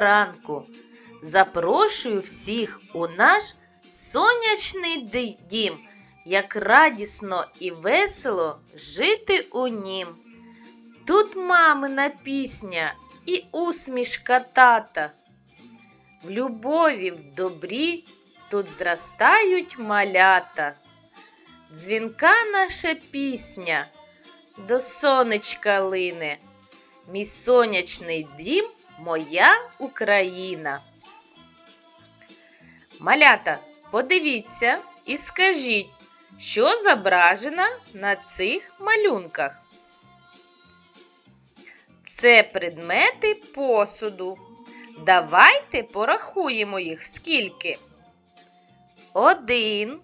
ранку! Запрошую всіх у наш сонячний дім, як радісно і весело жити у нім. Тут мамина пісня і усмішка тата. В любові, в добрі тут зростають малята. Дзвінка наша пісня до сонечка лине. Мій сонячний дім моя Україна. Малята, подивіться і скажіть, що зображено на цих малюнках. Це предмети посуду. Давайте порахуємо їх скільки. Один,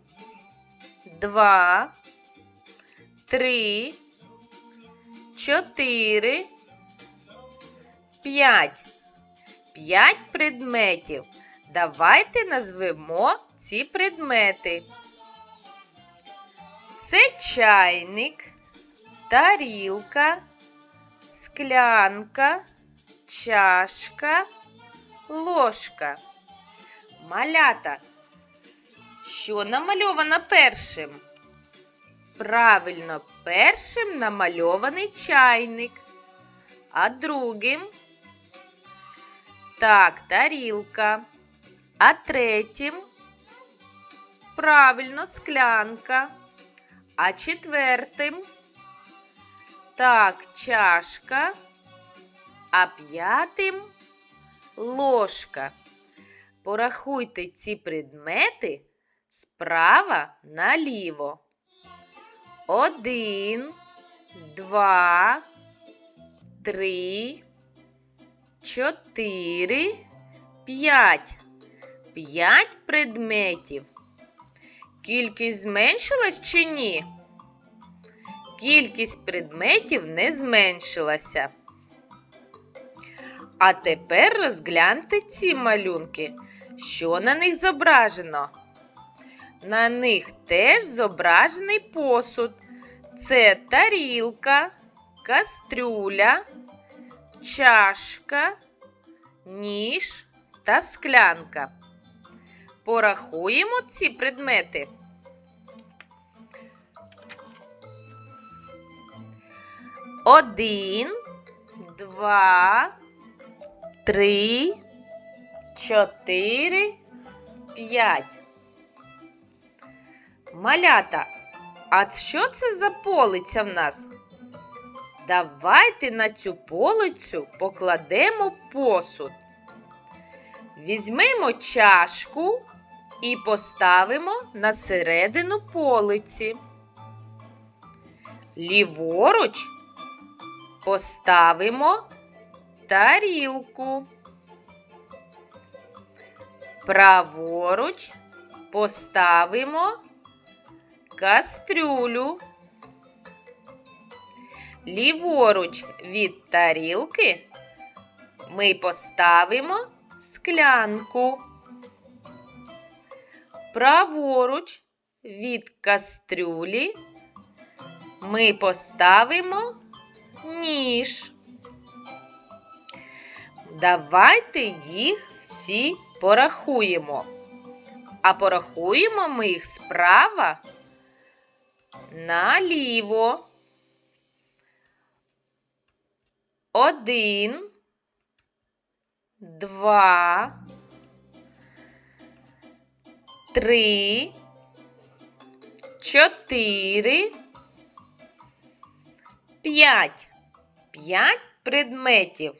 два, три, чотири, п'ять. П'ять предметів. Давайте назвемо ці предмети. Це чайник, тарілка, склянка, чашка, ложка. Малята. Що намальовано першим? Правильно, першим намальований чайник, а другим так, тарілка. А третім правильно склянка. А четвертим так, чашка. А п'ятим ложка. Порахуйте ці предмети справа наліво. Один, два, три, чотири, п'ять. П'ять предметів. Кількість зменшилась чи ні? Кількість предметів не зменшилася. А тепер розгляньте ці малюнки. Що на них зображено? На них теж зображений посуд. Це тарілка, кастрюля, чашка, ніж та склянка. Порахуємо ці предмети. Один, два, три, чотири, п'ять. Малята, а що це за полиця в нас? Давайте на цю полицю покладемо посуд. Візьмемо чашку і поставимо на середину полиці. Ліворуч поставимо тарілку. Праворуч поставимо кастрюлю. Ліворуч від тарілки ми поставимо склянку. Праворуч від кастрюлі ми поставимо ніж. Давайте їх всі порахуємо. А порахуємо ми їх справа наліво. Один, два, три, чотири, п'ять. П'ять предметів.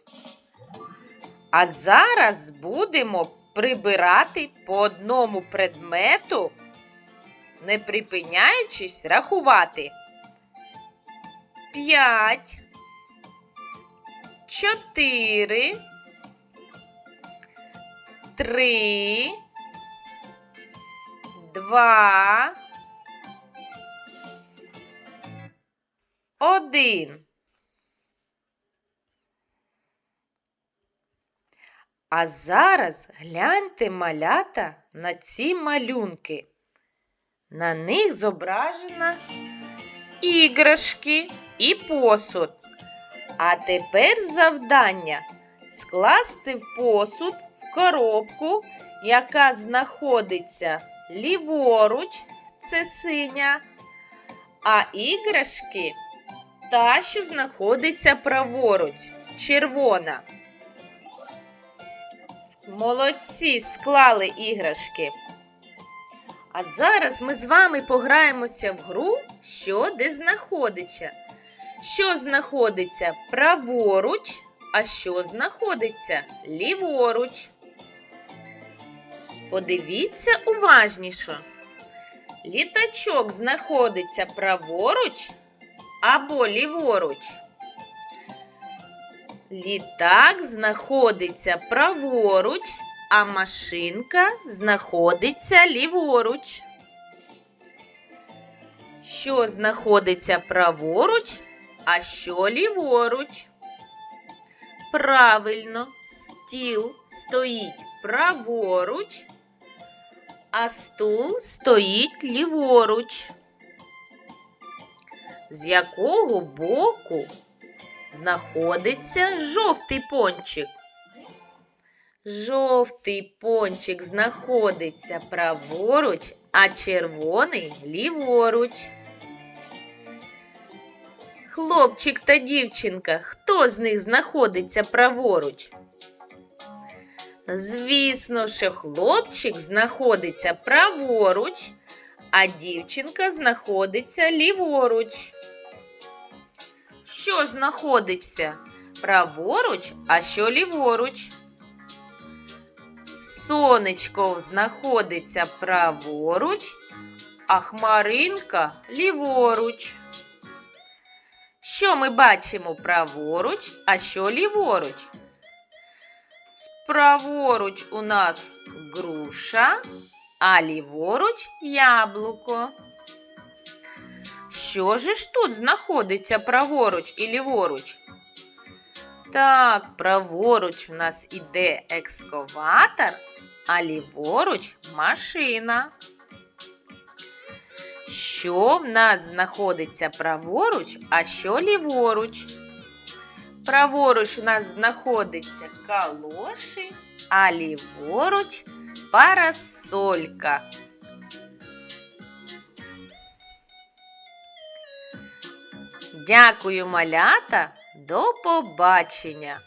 А зараз будемо прибирати по одному предмету, не припиняючись рахувати. П'ять, чотири, три, два, один. А зараз гляньте малята на ці малюнки. На них зображено іграшки і посуд. А тепер завдання скласти в посуд в коробку, яка знаходиться ліворуч, це синя, а іграшки та, що знаходиться праворуч, червона. Молодці, склали іграшки. А зараз ми з вами пограємося в гру, що де знаходиться. Що знаходиться праворуч, а що знаходиться ліворуч. Подивіться уважніше. Літачок знаходиться праворуч або ліворуч. Літак знаходиться праворуч, а машинка знаходиться ліворуч. Що знаходиться праворуч, а що ліворуч? Правильно, стіл стоїть праворуч, а стул стоїть ліворуч. З якого боку знаходиться жовтий пончик? Жовтий пончик знаходиться праворуч, а червоний ліворуч. Хлопчик та дівчинка, хто з них знаходиться праворуч? Звісно, що хлопчик знаходиться праворуч, а дівчинка знаходиться ліворуч. Що знаходиться праворуч, а що ліворуч? Сонечко знаходиться праворуч, а хмаринка ліворуч. Що ми бачимо праворуч, а що ліворуч? Праворуч у нас груша, а ліворуч яблуко. Що ж тут знаходиться праворуч і ліворуч? Так, праворуч у нас іде екскаватор, а ліворуч машина. Що в нас знаходиться праворуч, а що ліворуч? Праворуч у нас знаходиться калоші, а ліворуч парасолька. Дякую, малята, до побачення!